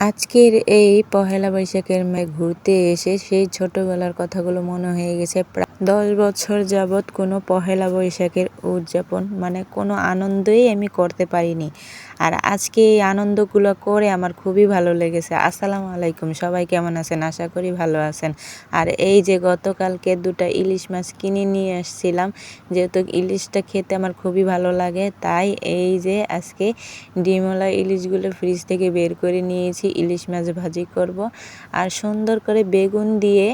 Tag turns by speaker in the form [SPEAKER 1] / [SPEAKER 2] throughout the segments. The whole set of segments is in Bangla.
[SPEAKER 1] আজকের এই পহেলা বৈশাখের মে ঘুরতে এসে সেই ছোটবেলার কথাগুলো মনে হয়ে গেছে। প্রায় দশ বছর যাবৎ কোনো পহেলা বৈশাখের উদযাপন মানে কোনো আনন্দই আমি করতে পারিনি। আর আজকে এই আনন্দগুলো করে আমার খুবই ভালো লেগেছে। আসসালামু আলাইকুম, সবাই কেমন আছেন? আশা করি ভালো আছেন। আর এই যে গতকালকে দুটা ইলিশ মাছ কিনে নিয়ে আসছিলাম, যেহেতু ইলিশটা খেতে আমার খুবই ভালো লাগে, তাই এই যে আজকে ডিমলা ইলিশগুলো ফ্রিজ থেকে বের করে নিয়েছি। ইলিশ মাছ ভাজি করব আর সুন্দর করে বেগুন দিয়ে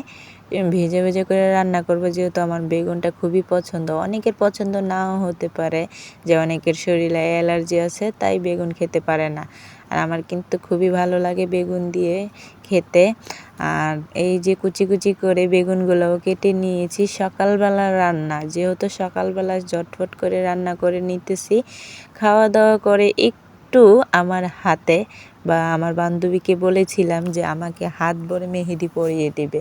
[SPEAKER 1] ভেজে ভেজে করে রান্না করব, যেহেতু আমার বেগুনটা খুবই পছন্দ। অনেকের পছন্দ নাও হতে পারে, যে অনেকের শরীরে অ্যালার্জি আছে, তাই বেগুন খেতে পারে না। আর আমার কিন্তু খুবই ভালো লাগে বেগুন দিয়ে খেতে। আর এই যে কুচি কুচি করে বেগুনগুলোও কেটে নিয়েছি, সকালবেলা রান্না। যেহেতু সকালবেলা ঝটফট করে রান্না করে নিতেছি খাওয়া দাওয়া করে একটু আমার হাতে বা আমার বান্ধবীকে বলেছিলাম যে আমাকে হাত ভরে মেহেদি পরিয়ে দেবে।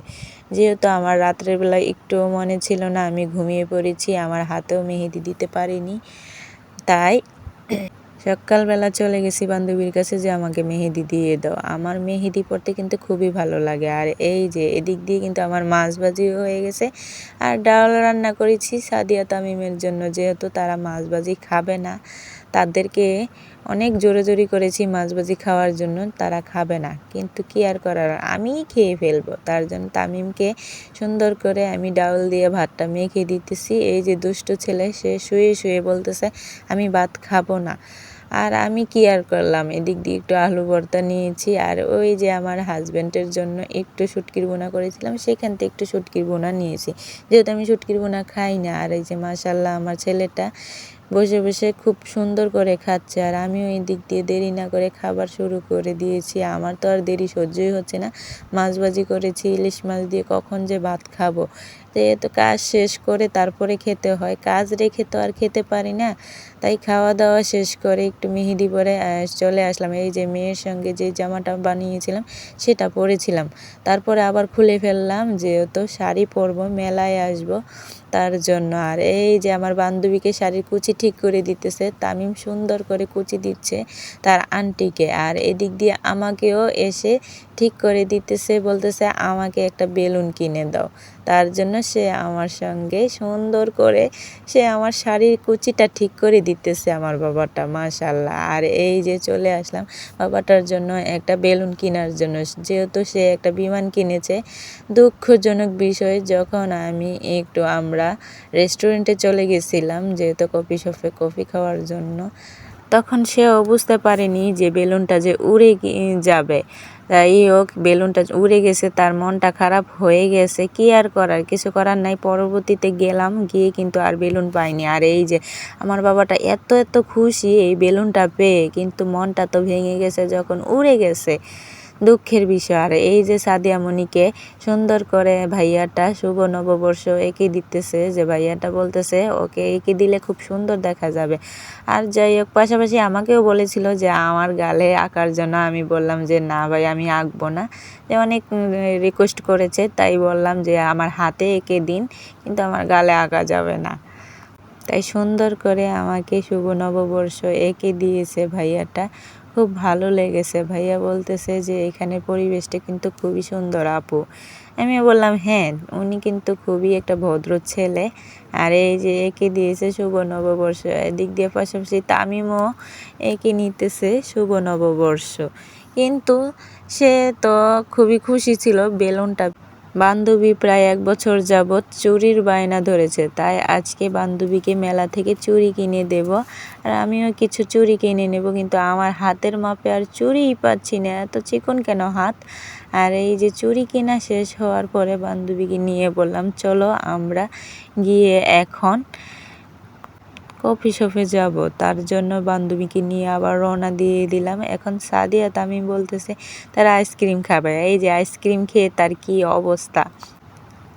[SPEAKER 1] যেহেতু আমার রাত্রের বেলা একটু মনে ছিল না, আমি ঘুমিয়ে পড়েছি, আমার হাতেও মেহেদি দিতে পারিনি। তাই সকালবেলা চলে গেছি বান্ধবীর কাছে যে আমাকে মেহেদি দিয়ে দাও। আমার মেহেদি পড়তে কিন্তু খুবই ভালো লাগে। আর এই যে এদিক দিয়ে কিন্তু আমার মাছ ভাজিও হয়ে গেছে। আর ডাল রান্না করেছি সাদিয়া তামিমের জন্য, যেহেতু তারা মাছ ভাজি খাবে না। তাদেরকে অনেক জোরে জোরি করেছি মাছ ভাজি খাওয়ার জন্য, তারা খাবে না। কিন্তু কি আর করার? আমিই খেয়ে ফেলব। তার জন্য তামিমকে সুন্দর করে আমি ডাউল দিয়ে ভাতটা মেখে দিতেছি। এই যে দুষ্ট ছেলে, সে শুয়ে শুয়ে বলতেছে, আমি ভাত খাব না। আর আমি কি আর করলাম? এদিক দিয়ে একটু আলু ভর্তা নিয়েছি। আর ওই যে আমার হাজব্যান্ডের জন্য একটু শুটকির বোনা করেছিলাম, সেখান থেকে একটু শুটকির বোনা নিয়েছি। যেহেতু আমি শুটকির বোনা খাই না, আর এই যে মাসাল্লাহ আমার ছেলেটা বসে বসে খুব সুন্দর করে খাচ্ছে আর আমিও এই দিক দিয়ে দেরি না করে খাবার শুরু করে দিয়েছি। আমার তো আর দেরি সহ্যই হচ্ছে না। মাছ ভাজি করেছি, ইলিশ মাছ দিয়ে কখন যে ভাত খাব। যেহেতু কাজ শেষ করে তারপরে খেতে হয়। কাজ রেখে তো আর খেতে পারি না। তাই খাওয়া দাওয়া শেষ করে একটু মেহেদি পরে চলে আসলাম। এই যে মেয়ের সঙ্গে যে জামাটা বানিয়েছিলাম, সেটা পরেছিলাম। তারপরে আবার খুলে ফেললাম যেহেতু শাড়ি পরবো, মেলায় আসব। তার জন্য। আর এই যে আমার বান্ধবীকে শাড়ির কুচি ঠিক করে দিতেছে, তামিম সুন্দর করে কুচি দিচ্ছে তার আন্টিকে। আর এদিক দিয়ে আমাকেও এসে ঠিক করে দিতেছে, বলতেছে, আমাকে একটা বেলুন কিনে দাও। তার জন্য সে আমার সঙ্গে সুন্দর করে, সে আমার শাড়ির কুচিটা ঠিক করে দিতেছে আমার বাবাটা মাশাল্লাহ আর এই যে চলে আসলাম বাবাটার জন্য একটা বেলুন কেনার জন্য। যেহেতু সে একটা বিমান কিনেছে, দুঃখজনক বিষয়, যখন আমি একটু আমরা রেস্টুরেন্টে চলে গেছিলাম, যেহেতু কফি শপে কফি খাওয়ার জন্য তখন সেও বুঝতে পারেনি যে বেলুনটা যে উড়ে যাবে। তাই হোক, বেলুনটা উড়ে গেছে, তার মনটা খারাপ হয়ে গেছে, কি আর করার? কিছু করার নাই। পরবর্তীতে গেলাম, গিয়ে কিন্তু আর বেলুন পাইনি। আর এই যে আমার বাবাটা এত এত খুশি এই বেলুনটা পেয়ে, কিন্তু মনটা তো ভেঙে গেছে যখন উড়ে গেছে। দুঃখের বিষয়। আর এই যে সাদিয়া মণিকে সুন্দর করে ভাইয়াটা শুভ নববর্ষ এঁকে দিতেছে, যে ভাইয়াটা বলতেছে, ওকে এঁকে দিলে খুব সুন্দর দেখা যাবে। আর যাই হোক, পাশাপাশি আমাকেও বলেছিল যে, আমার গালে আঁকার জন্য আমি বললাম যে, না ভাই, আমি আঁকবো না। যে অনেক রিকোয়েস্ট করেছে, তাই বললাম যে, আমার হাতে এঁকে দিন, কিন্তু আমার গালে আঁকা যাবে না। তাই সুন্দর করে আমাকে শুভ নববর্ষ এঁকে দিয়েছে ভাইয়াটা। খুব ভালো লেগেছে। ভাইয়া বলতেছে যে এখানে পরিবেশটা কিন্তু খুবই সুন্দর আপু। আমি বললাম হ্যাঁ উনি কিন্তু খুবই একটা ভদ্র ছেলে। আর এই যে, একে দিয়েছে শুভ নববর্ষ। এদিক দিয়ে পাশাপাশি তামিমও একে নিতেছে শুভ নববর্ষ। কিন্তু সে তো খুবই খুশি ছিল বেলুনটা বান্ধবী প্রায় এক বছর যাবৎ চুরির বায়না ধরেছে, তাই আজকে বান্ধবীকে মেলা থেকে চুরি কিনে দেব। আর আমিও কিছু চুরি কিনে নেব, কিন্তু আমার হাতের মাপে আর চুরিই পাচ্ছি না। এত চিকন কেন হাত? আর এই যে চুরি কেনা শেষ হওয়ার পরে বান্ধবীকে নিয়ে বললাম, চলো আমরা গিয়ে এখন কফি শপে যাব। তার জন্য বান্ধবীকে নিয়ে আবার রওনা দিয়ে দিলাম। এখন সাদিয়া তামিম বলতেছে, তারা আইসক্রিম খাবে। এই যে আইসক্রিম খেয়ে তার কি অবস্থা?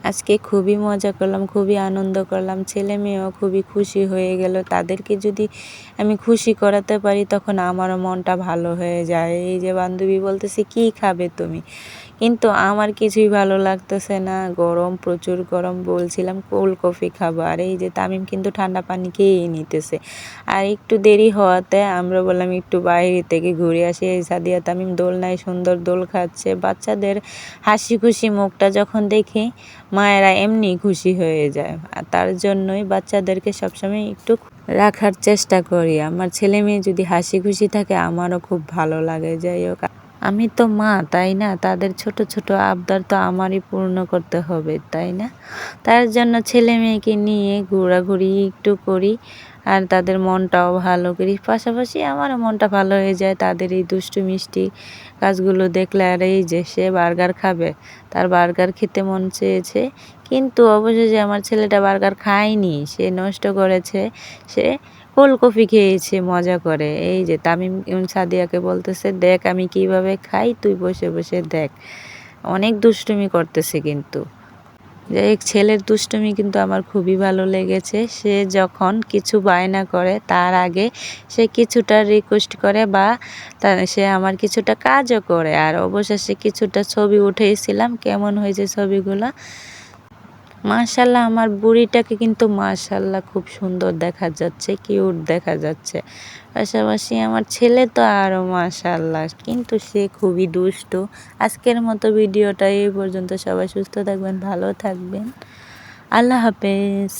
[SPEAKER 1] আজকে খুবই মজা করলাম, খুবই আনন্দ করলাম। ছেলে মেয়েও খুবই খুশি হয়ে গেল। তাদেরকে যদি আমি খুশি করাতে পারি, তখন আমারও মনটা ভালো হয়ে যায়। এই যে বান্ধবী বলতেছে, কি খাবে তুমি? কিন্তু আমার কিছুই ভালো লাগতেছে না। গরম, প্রচুর গরম বলছিলাম কোল্ড কফি খাব। আর এই যে তামিম কিন্তু ঠান্ডা পানি খেয়েই নিতেছে। আর একটু দেরি হওয়াতে আমরা বললাম, একটু বাইরে থেকে ঘুরে আসি। এই সাদিয়া তামিম দোলনায় সুন্দর দোল খাচ্ছে। বাচ্চাদের হাসি খুশি মুখটা যখন দেখি মায়েরা এমনি খুশি হয়ে যায়। আর তার জন্যই বাচ্চাদেরকে সবসময় একটু রাখার চেষ্টা করি। আমার ছেলে মেয়ে যদি হাসি খুশি থাকে, আমারও খুব ভালো লাগে। যাই হোক আমি তো মা, তাই না? তাদের ছোট ছোট আবদার তো আমারই পূর্ণ করতে হবে, তাই না? তার জন্য ছেলে মেয়েকে নিয়ে ঘোরাঘুরি একটু করি আর তাদের মনটাও ভালো করি। পাশাপাশি আমারও মনটা ভালো হয়ে যায় তাদের এই দুষ্টু মিষ্টি কাজগুলো দেখলে। আর এই যে সে বার্গার খাবে, তার বার্গার খেতে মন চেয়েছে। কিন্তু অবশেষে আমার ছেলেটা বার্গার খায়নি, সে নষ্ট করেছে। সে কোল্ড কফি খেয়েছে, মজা করে। এই যে তামিম সাদিয়াকে বলতেছে, দেখ আমি কীভাবে খাই, তুই বসে বসে দেখ। অনেক দুষ্টুমি করতেছে কিন্তু। হোক ছেলের দুষ্টুমি কিন্তু আমার খুবই ভালো লেগেছে। সে যখন কিছু বায়না করে, তার আগে সে কিছুটা রিকোয়েস্ট করে বা সে আমার কিছুটা কাজও করে। আর অবশেষে কিছুটা ছবি উঠেছিলাম, কেমন হয়েছে ছবিগুলো? মাশাল্লাহ, আমার বুড়িটাকে কিন্তু মাশাল্লাহ খুব সুন্দর দেখা যাচ্ছে কিউট দেখা যাচ্ছে। পাশাপাশি আমার ছেলে তো আরও মাশাল্লাহ, কিন্তু সে খুবই দুষ্ট। আজকের মতো ভিডিওটা এই পর্যন্ত, সবাই সুস্থ থাকবেন, ভালো থাকবেন। আল্লাহ হাফেজ।